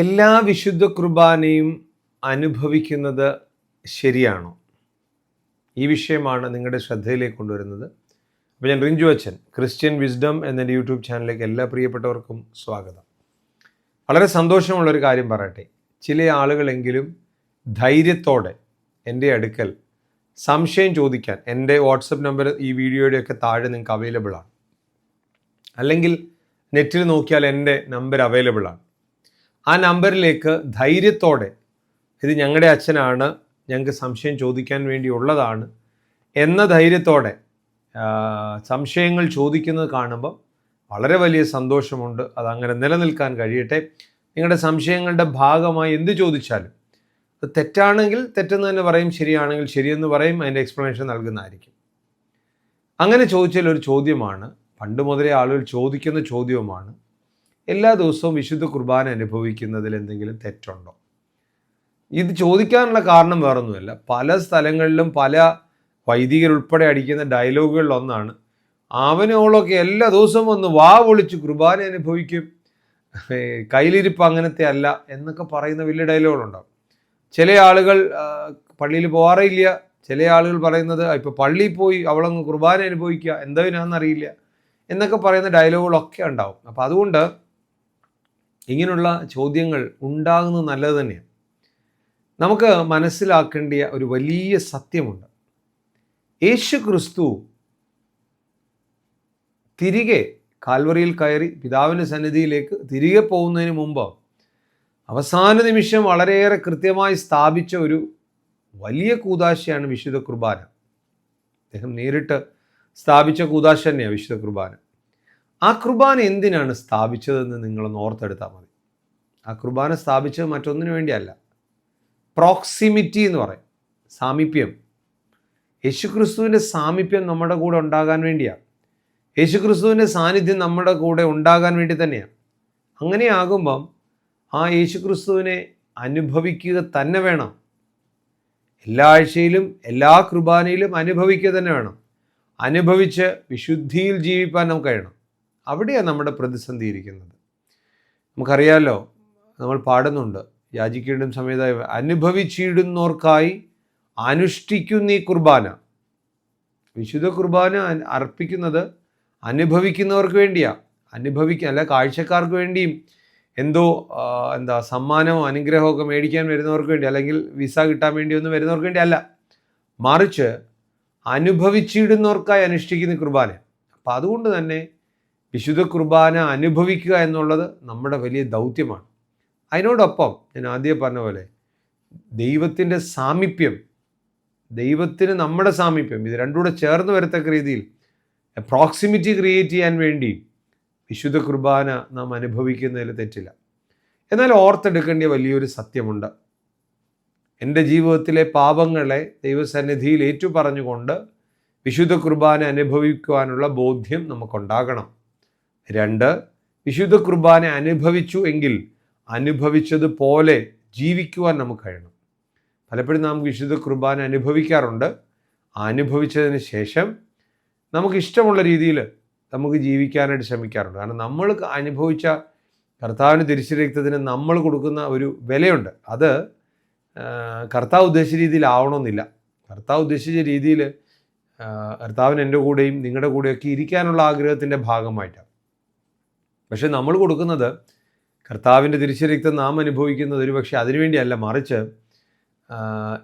എല്ലാ വിശുദ്ധ കുർബാനയും അനുഭവിക്കുന്നത് ശരിയാണോ? ഈ വിഷയമാണ് നിങ്ങളുടെ ശ്രദ്ധയിലേക്ക് കൊണ്ടുവരുന്നത്. അപ്പോൾ ഞാൻ റിഞ്ചു അച്ഛൻ ക്രിസ്ത്യൻ വിസ്ഡം എന്ന യൂട്യൂബ് ചാനലിലേക്ക് എല്ലാ പ്രിയപ്പെട്ടവർക്കും സ്വാഗതം. വളരെ സന്തോഷമുള്ളൊരു കാര്യം പറയട്ടെ. ചില ആളുകളെങ്കിലും ധൈര്യത്തോടെ എന്റെ അടുക്കൽ സംശയം ചോദിക്കാൻ എന്റെ വാട്സപ്പ് നമ്പർ ഈ വീഡിയോയുടെയൊക്കെ താഴെ നിങ്ങൾക്ക് അവൈലബിൾ ആണ് അല്ലെങ്കിൽ നെറ്റിൽ നോക്കിയാൽ എന്റെ നമ്പർ അവൈലബിൾ ആണ് ആ നമ്പറിലേക്ക് ധൈര്യത്തോടെ ഇത് ഞങ്ങളുടെ അച്ഛനാണ് ഞങ്ങൾക്ക് സംശയം ചോദിക്കാൻ വേണ്ടിയുള്ളതാണ് എന്ന ധൈര്യത്തോടെ സംശയങ്ങൾ ചോദിക്കുന്നത് കാണുമ്പോൾ വളരെ വലിയ സന്തോഷമുണ്ട്. അതങ്ങനെ നിലനിൽക്കാൻ കഴിയട്ടെ. നിങ്ങളുടെ സംശയങ്ങളുടെ ഭാഗമായി എന്ത് ചോദിച്ചാലും അത് തെറ്റാണെങ്കിൽ തെറ്റെന്ന് തന്നെ പറയും ശരിയാണെങ്കിൽ ശരിയെന്ന് പറയും അതിന്റെ എക്സ്പ്ലനേഷൻ നൽകുന്നതായിരിക്കും. അങ്ങനെ ചോദിച്ചാൽ ഒരു ചോദ്യമാണ്. പണ്ട് മുതലേ ആളുകൾ ചോദിക്കുന്ന ചോദ്യവുമാണ്. എല്ലാ ദിവസവും വിശുദ്ധ കുർബാന അനുഭവിക്കുന്നതിൽ എന്തെങ്കിലും തെറ്റുണ്ടോ? ഇത് ചോദിക്കാനുള്ള കാരണം വേറൊന്നുമല്ല. പല സ്ഥലങ്ങളിലും പല വൈദികരുൾപ്പെടെ അടിക്കുന്ന ഡയലോഗുകളിൽ ഒന്നാണ്. അവനോളൊക്കെ എല്ലാ ദിവസവും ഒന്ന് വാ വിളിച്ച് കുർബാന അനുഭവിക്കും. കയ്യിലിരിപ്പ് അങ്ങനത്തെ അല്ല എന്നൊക്കെ പറയുന്ന വലിയ ഡയലോഗുകളുണ്ടാവും ചില ആളുകൾ പള്ളിയിൽ പോകാറില്ല ചില ആളുകൾ പറയുന്നത് ഇപ്പോൾ പള്ളിയിൽ പോയി അവളങ്ങ് കുർബാന അനുഭവിക്കുക. എന്തതിനാണെന്നറിയില്ല എന്നൊക്കെ പറയുന്ന ഡയലോഗുകളൊക്കെ ഉണ്ടാവും. അപ്പോൾ അതുകൊണ്ട് ഇങ്ങനെയുള്ള ചോദ്യങ്ങൾ ഉണ്ടാകുന്നത് നല്ലത് തന്നെയാണ്. നമുക്ക് മനസ്സിലാക്കേണ്ടിയ ഒരു വലിയ സത്യമുണ്ട്. യേശു ക്രിസ്തു തിരികെ കാൽവറിയിൽ കയറി പിതാവിന്റെ സന്നിധിയിലേക്ക് തിരികെ പോകുന്നതിന് മുമ്പ് അവസാന നിമിഷം വളരെയേറെ കൃത്യമായി സ്ഥാപിച്ച ഒരു വലിയ കൂതാശയാണ് വിശുദ്ധ കുർബാന. അദ്ദേഹം നേരിട്ട് സ്ഥാപിച്ച കൂതാശ തന്നെയാണ് വിശുദ്ധ കുർബാന. ആ കുർബാന എന്തിനാണ് സ്ഥാപിച്ചതെന്ന് നിങ്ങളൊന്ന് ഓർത്തെടുത്താൽ മതി. ആ കുർബാന സ്ഥാപിച്ചത് മറ്റൊന്നിനു വേണ്ടിയല്ല. പ്രോക്സിമിറ്റി എന്ന് പറയും. സാമീപ്യം. യേശുക്രിസ്തുവിന്റെ സാമീപ്യം നമ്മുടെ കൂടെ ഉണ്ടാകാൻ വേണ്ടിയാണ് യേശുക്രിസ്തുവിന്റെ സാന്നിധ്യം നമ്മുടെ കൂടെ ഉണ്ടാകാൻ വേണ്ടി തന്നെയാണ് അങ്ങനെയാകുമ്പം ആ യേശുക്രിസ്തുവിനെ അനുഭവിക്കുക തന്നെ വേണം. എല്ലാ ആഴ്ചയിലും എല്ലാ കുർബാനയിലും അനുഭവിക്കുക തന്നെ വേണം. അനുഭവിച്ച് വിശുദ്ധിയിൽ ജീവിപ്പാൻ നമുക്ക് കഴിയണം. അവിടെയാണ് നമ്മുടെ പ്രതിസന്ധി ഇരിക്കുന്നത്. നമുക്കറിയാമല്ലോ നമ്മൾ പാടുന്നുണ്ട്. യാചിക്കേണ്ടും സമയത്ത് അനുഭവിച്ചിടുന്നവർക്കായി അനുഷ്ഠിക്കുന്ന ഈ കുർബാന. വിശുദ്ധ കുർബാന അർപ്പിക്കുന്നത് അനുഭവിക്കുന്നവർക്ക് വേണ്ടിയാണ് അനുഭവിക്കുക അല്ല കാഴ്ചക്കാർക്ക് വേണ്ടിയും എന്തോ എന്താ സമ്മാനമോ അനുഗ്രഹമോ ഒക്കെ മേടിക്കാൻ വരുന്നവർക്ക് വേണ്ടി അല്ലെങ്കിൽ വിസ കിട്ടാൻ വേണ്ടി ഒന്നും വരുന്നവർക്ക് വേണ്ടി അല്ല. മറിച്ച് അനുഭവിച്ചിടുന്നവർക്കായി അനുഷ്ഠിക്കുന്ന കുർബാന. അപ്പം അതുകൊണ്ട് തന്നെ വിശുദ്ധ കുർബാന അനുഭവിക്കുക എന്നുള്ളത് നമ്മുടെ വലിയ ദൗത്യമാണ്. അതിനോടൊപ്പം ഞാൻ ആദ്യം പറഞ്ഞ പോലെ ദൈവത്തിന്റെ സാമീപ്യം ദൈവത്തിന് നമ്മുടെ സാമീപ്യം ഇത് രണ്ടും കൂടെ ചേർന്ന് വരത്തക്ക രീതിയിൽ അപ്രോക്സിമിറ്റി ക്രിയേറ്റ് ചെയ്യാൻ വേണ്ടി വിശുദ്ധ കുർബാന നാം അനുഭവിക്കുന്നതിൽ തെറ്റില്ല. എന്നാൽ ഓർത്തെടുക്കേണ്ട വലിയൊരു സത്യമുണ്ട്. എന്റെ ജീവിതത്തിലെ പാപങ്ങളെ ദൈവസന്നിധിയിൽ ഏറ്റുപറഞ്ഞുകൊണ്ട് വിശുദ്ധ കുർബാന അനുഭവിക്കുവാനുള്ള ബോധ്യം നമുക്കുണ്ടാകണം. രണ്ട് വിശുദ്ധ കുർബാന അനുഭവിച്ചു എങ്കിൽ അനുഭവിച്ചതുപോലെ ജീവിക്കുവാൻ നമുക്ക് കഴിയണം. പലപ്പോഴും നാം വിശുദ്ധ കുർബാന അനുഭവിക്കാറുണ്ട്. അനുഭവിച്ചതിന് ശേഷം നമുക്ക് ഇഷ്ടമുള്ള രീതിയിൽ നമുക്ക് ജീവിക്കാനായിട്ട് ശ്രമിക്കാറുണ്ട്. കാരണം നമ്മൾ അനുഭവിച്ച കർത്താവിന് തിരിച്ചുരക്തത്തിന് നമ്മൾ കൊടുക്കുന്ന ഒരു വിലയുണ്ട്. അത് കർത്താവ് ഉദ്ദേശിച്ച രീതിയിലാവണമെന്നില്ല കർത്താവ് ഉദ്ദേശിച്ച രീതിയിൽ കർത്താവിന് എന്റെ കൂടെയും നിങ്ങളുടെ കൂടെയൊക്കെ ഇരിക്കാനുള്ള ആഗ്രഹത്തിന്റെ ഭാഗമായിട്ടാണ്. പക്ഷെ നമ്മൾ കൊടുക്കുന്നത് കർത്താവിന്റെ തിരിച്ചുരക്തം നാം അനുഭവിക്കുന്നത് ഒരു പക്ഷേ അതിനുവേണ്ടിയല്ല മറിച്ച്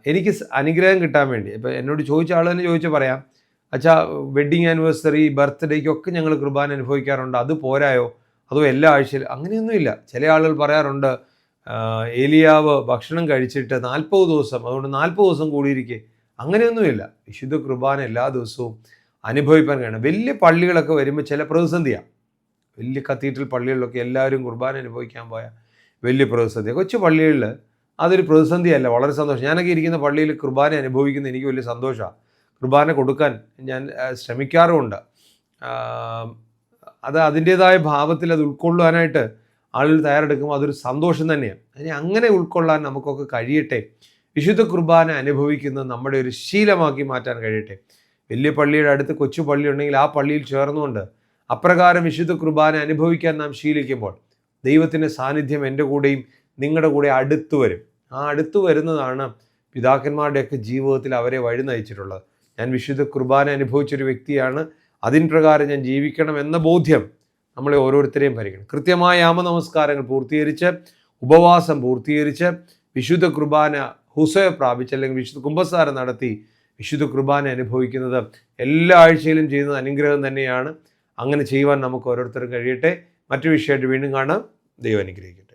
എനിക്ക് അനുഗ്രഹം കിട്ടാൻ വേണ്ടി. ഇപ്പോൾ എന്നോട് ചോദിച്ച ആൾ തന്നെ ചോദിച്ചാൽ പറയാം അച്ഛാ വെഡ്ഡിങ് ആനിവേഴ്സറി ബർത്ത്ഡേക്കൊക്കെ ഞങ്ങൾ കുർബാന അനുഭവിക്കാറുണ്ട്. അത് പോരായോ? അതോ എല്ലാ ആഴ്ചയിലും? അങ്ങനെയൊന്നുമില്ല. ചില ആളുകൾ പറയാറുണ്ട് ഏലിയാവ് ഭക്ഷണം കഴിച്ചിട്ട് നാൽപ്പത് ദിവസം അതുകൊണ്ട് നാൽപ്പത് ദിവസം കൂടിയിരിക്കെ. അങ്ങനെയൊന്നുമില്ല. വിശുദ്ധ കുർബാന എല്ലാ ദിവസവും അനുഭവിക്കാൻ കഴിയണം. വലിയ പള്ളികളൊക്കെ വരുമ്പോൾ ചില പ്രതിസന്ധിയാണ് വലിയ കത്തീഡ്രൽ പള്ളികളിലൊക്കെ എല്ലാവരും കുർബാന അനുഭവിക്കാൻ പോയ വലിയ പ്രതിസന്ധി കൊച്ചു പള്ളികളിൽ അതൊരു പ്രതിസന്ധിയല്ല വളരെ സന്തോഷം. ഞാനൊക്കെ ഇരിക്കുന്ന പള്ളിയിൽ കുർബാന അനുഭവിക്കുന്ന എനിക്ക് വലിയ സന്തോഷമാണ് കുർബാന കൊടുക്കാൻ ഞാൻ ശ്രമിക്കാറുമുണ്ട്. അത് അതിന്റേതായ ഭാവത്തിൽ അത് ഉൾക്കൊള്ളുവാനായിട്ട് ആളുകൾ തയ്യാറെടുക്കുമ്പോൾ അതൊരു സന്തോഷം തന്നെയാണ് അതിനെ അങ്ങനെ ഉൾക്കൊള്ളാൻ നമുക്കൊക്കെ കഴിയട്ടെ. വിശുദ്ധ കുർബാന അനുഭവിക്കുന്നത് നമ്മുടെ ഒരു ശീലമാക്കി മാറ്റാൻ കഴിയട്ടെ. വലിയ പള്ളിയുടെ അടുത്ത് കൊച്ചു പള്ളി ഉണ്ടെങ്കിൽ ആ പള്ളിയിൽ ചേർന്നുകൊണ്ട് അപ്രകാരം വിശുദ്ധ കുർബാന അനുഭവിക്കാൻ നാം ശീലിക്കുമ്പോൾ ദൈവത്തിന്റെ സാന്നിധ്യം എന്റെ കൂടെയും നിങ്ങളുടെ കൂടെ അടുത്തു വരും. ആ അടുത്തു വരുന്നതാണ് പിതാക്കന്മാരുടെയൊക്കെ ജീവിതത്തിൽ അവരെ വഴി നയിച്ചിട്ടുള്ളത്. ഞാൻ വിശുദ്ധ കുർബാന അനുഭവിച്ചൊരു വ്യക്തിയാണ്. അതിൻ പ്രകാരം ഞാൻ ജീവിക്കണം എന്ന ബോധ്യം നമ്മളെ ഓരോരുത്തരെയും ഭരിക്കണം. കൃത്യമായ ആമനമസ്കാരങ്ങൾ പൂർത്തീകരിച്ച് ഉപവാസം പൂർത്തീകരിച്ച് വിശുദ്ധ കുർബാന ഹുസയ പ്രാപിച്ച് അല്ലെങ്കിൽ വിശുദ്ധ കുംഭസാരം നടത്തി വിശുദ്ധ കുർബാന അനുഭവിക്കുന്നത് എല്ലാ ആഴ്ചയിലും ചെയ്യുന്നത് അനുഗ്രഹം തന്നെയാണ്. അങ്ങനെ ചെയ്യുവാൻ നമുക്ക് ഓരോരുത്തരും കഴിയട്ടെ. മറ്റു വിഷയമായിട്ട് വീണ്ടും കാണാം. ദൈവം അനുഗ്രഹിക്കട്ടെ.